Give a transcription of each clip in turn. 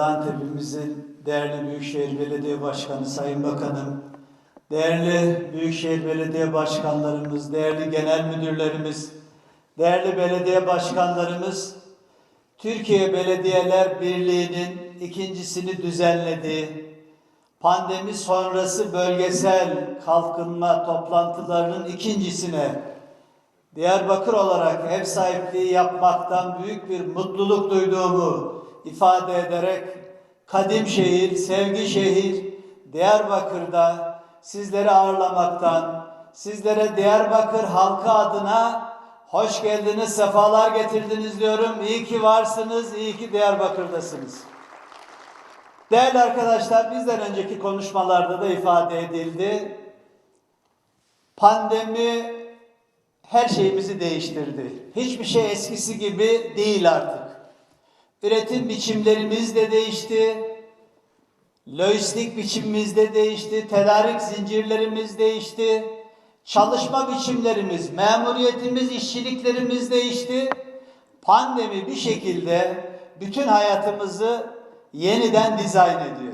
Gaziantep'imizin değerli Büyükşehir Belediye Başkanı Sayın Bakanım, değerli Büyükşehir Belediye Başkanlarımız, değerli genel müdürlerimiz, değerli belediye başkanlarımız, Türkiye Belediyeler Birliği'nin ikincisini düzenlediği pandemi sonrası bölgesel kalkınma toplantılarının ikincisine Diyarbakır olarak ev sahipliği yapmaktan büyük bir mutluluk duyduğumu ifade ederek kadim şehir, sevgi şehir Diyarbakır'da sizleri ağırlamaktan, sizlere Diyarbakır halkı adına hoş geldiniz, sefalar getirdiniz diyorum. İyi ki varsınız, iyi ki Diyarbakır'dasınız. Değerli arkadaşlar, bizden önceki konuşmalarda da ifade edildi. Pandemi her şeyimizi değiştirdi. Hiçbir şey eskisi gibi değil artık. Üretim biçimlerimiz de değişti. Lojistik biçimimiz de değişti. Tedarik zincirlerimiz değişti. Çalışma biçimlerimiz, memuriyetimiz, işçiliklerimiz değişti. Pandemi bir şekilde bütün hayatımızı yeniden dizayn ediyor.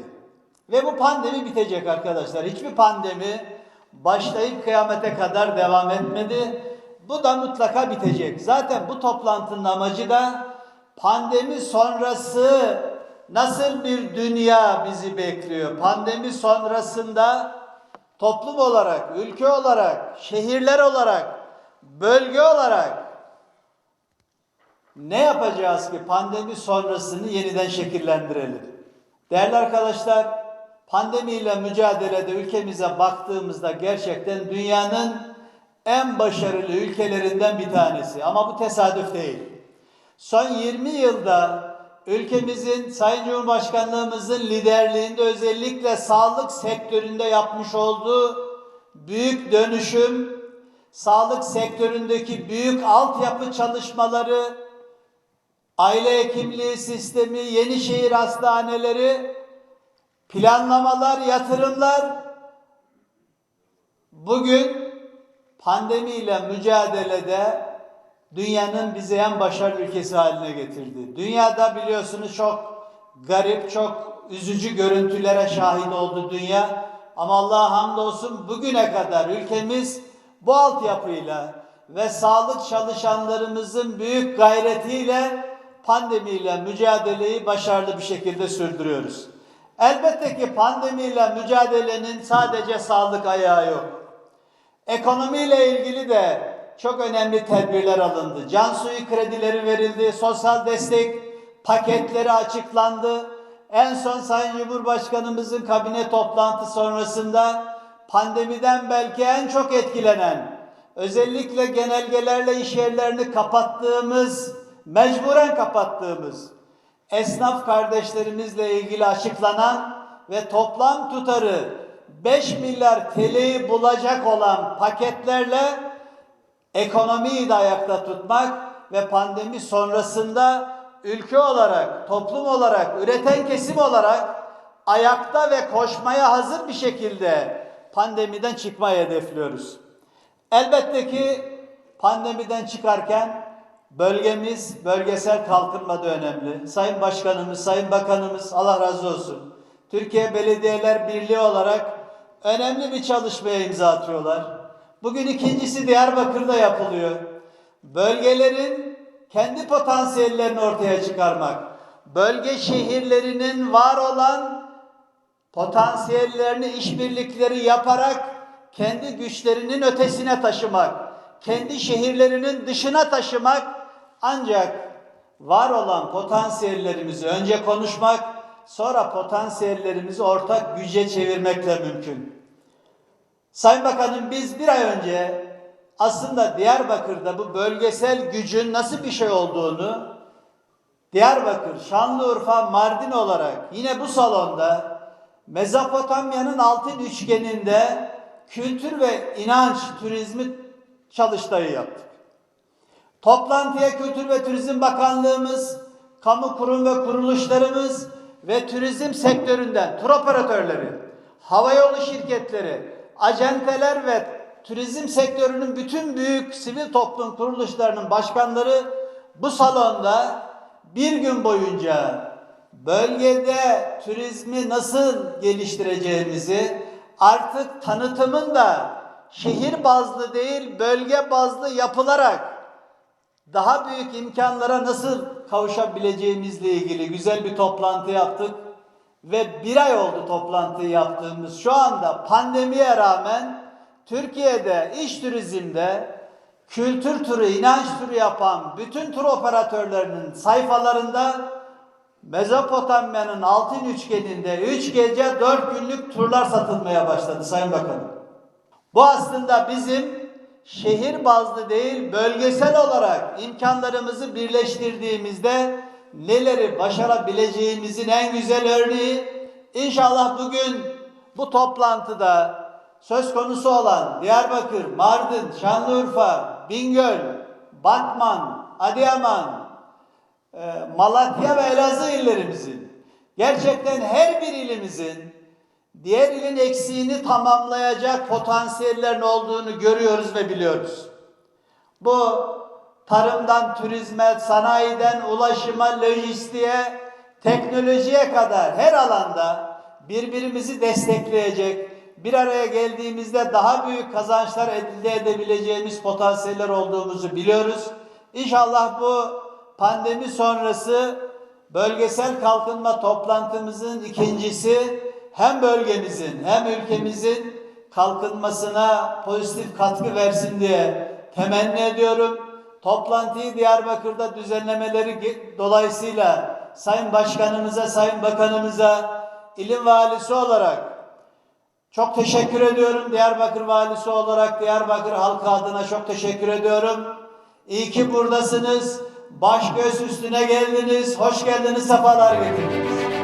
Ve bu pandemi bitecek arkadaşlar. Hiçbir pandemi başlayıp kıyamete kadar devam etmedi. Bu da mutlaka bitecek. Zaten bu toplantının amacı da pandemi sonrası nasıl bir dünya bizi bekliyor? Pandemi sonrasında toplum olarak, ülke olarak, şehirler olarak, bölge olarak ne yapacağız ki pandemi sonrasını yeniden şekillendirelim? Değerli arkadaşlar, pandemiyle mücadelede ülkemize baktığımızda gerçekten dünyanın en başarılı ülkelerinden bir tanesi. Ama bu tesadüf değil. Son 20 yılda ülkemizin Sayın Cumhurbaşkanlığımızın liderliğinde özellikle sağlık sektöründe yapmış olduğu büyük dönüşüm, sağlık sektöründeki büyük altyapı çalışmaları, aile hekimliği sistemi, Yenişehir hastaneleri, planlamalar, yatırımlar bugün pandemiyle mücadelede dünyanın bizi en başarılı ülkesi haline getirdi. Dünyada biliyorsunuz çok garip, çok üzücü görüntülere şahit oldu dünya. Ama Allah'a hamdolsun bugüne kadar ülkemiz bu altyapıyla ve sağlık çalışanlarımızın büyük gayretiyle pandemiyle mücadeleyi başarılı bir şekilde sürdürüyoruz. Elbette ki pandemiyle mücadelenin sadece sağlık ayağı yok. Ekonomiyle ilgili de çok önemli tedbirler alındı. Can suyu kredileri verildi, sosyal destek paketleri açıklandı. En son Sayın Cumhurbaşkanımızın kabine toplantısı sonrasında pandemiden belki en çok etkilenen, özellikle genelgelerle iş yerlerini kapattığımız, mecburen kapattığımız esnaf kardeşlerimizle ilgili açıklanan ve toplam tutarı 5 milyar TL'yi bulacak olan paketlerle ekonomiyi de ayakta tutmak ve pandemi sonrasında ülke olarak, toplum olarak, üreten kesim olarak ayakta ve koşmaya hazır bir şekilde pandemiden çıkmayı hedefliyoruz. Elbette ki pandemiden çıkarken bölgemiz, bölgesel kalkınma da önemli. Sayın Başkanımız, Sayın Bakanımız Allah razı olsun. Türkiye Belediyeler Birliği olarak önemli bir çalışmaya imza atıyorlar. Bugün ikincisi Diyarbakır'da yapılıyor. Bölgelerin kendi potansiyellerini ortaya çıkarmak, bölge şehirlerinin var olan potansiyellerini işbirlikleri yaparak kendi güçlerinin ötesine taşımak, kendi şehirlerinin dışına taşımak ancak var olan potansiyellerimizi önce konuşmak, sonra potansiyellerimizi ortak güce çevirmekle mümkün. Sayın Bakanım biz bir ay önce aslında Diyarbakır'da bu bölgesel gücün nasıl bir şey olduğunu Diyarbakır, Şanlıurfa, Mardin olarak yine bu salonda Mezopotamya'nın altın üçgeninde kültür ve inanç turizmi çalıştayı yaptık. Toplantıya Kültür ve Turizm Bakanlığımız, kamu kurum ve kuruluşlarımız ve turizm sektöründen tur operatörleri, havayolu şirketleri, acenteler ve turizm sektörünün bütün büyük sivil toplum kuruluşlarının başkanları bu salonda bir gün boyunca bölgede turizmi nasıl geliştireceğimizi artık tanıtımın da şehir bazlı değil bölge bazlı yapılarak daha büyük imkanlara nasıl kavuşabileceğimizle ilgili güzel bir toplantı yaptık ve bir ay oldu toplantıyı yaptığımız. Şu anda pandemiye rağmen Türkiye'de iş turizmde kültür turu, inanç turu yapan bütün tur operatörlerinin sayfalarında Mezopotamya'nın altın üçgeninde 3 gece 4 günlük turlar satılmaya başladı Sayın Bakanım. Bu aslında bizim şehir bazlı değil bölgesel olarak imkanlarımızı birleştirdiğimizde neleri başarabileceğimizin en güzel örneği. İnşallah bugün bu toplantıda söz konusu olan Diyarbakır, Mardin, Şanlıurfa, Bingöl, Batman, Adıyaman, e, Malatya ve Elazığ illerimizin gerçekten her bir ilimizin diğer ilin eksiğini tamamlayacak potansiyellerin olduğunu görüyoruz ve biliyoruz. Bu tarımdan turizme, sanayiden ulaşıma, lojistiğe, teknolojiye kadar her alanda birbirimizi destekleyecek, bir araya geldiğimizde daha büyük kazançlar elde edebileceğimiz potansiyeller olduğumuzu biliyoruz. İnşallah bu pandemi sonrası bölgesel kalkınma toplantımızın ikincisi hem bölgemizin hem ülkemizin kalkınmasına pozitif katkı versin diye temenni ediyorum. Toplantıyı Diyarbakır'da düzenlemeleri dolayısıyla Sayın Başkanımıza, Sayın Bakanımıza, ilim valisi olarak çok teşekkür ediyorum. Diyarbakır valisi olarak Diyarbakır halkı adına çok teşekkür ediyorum. İyi ki buradasınız. Baş göz üstüne geldiniz. Hoş geldiniz, sefalar getirdiniz.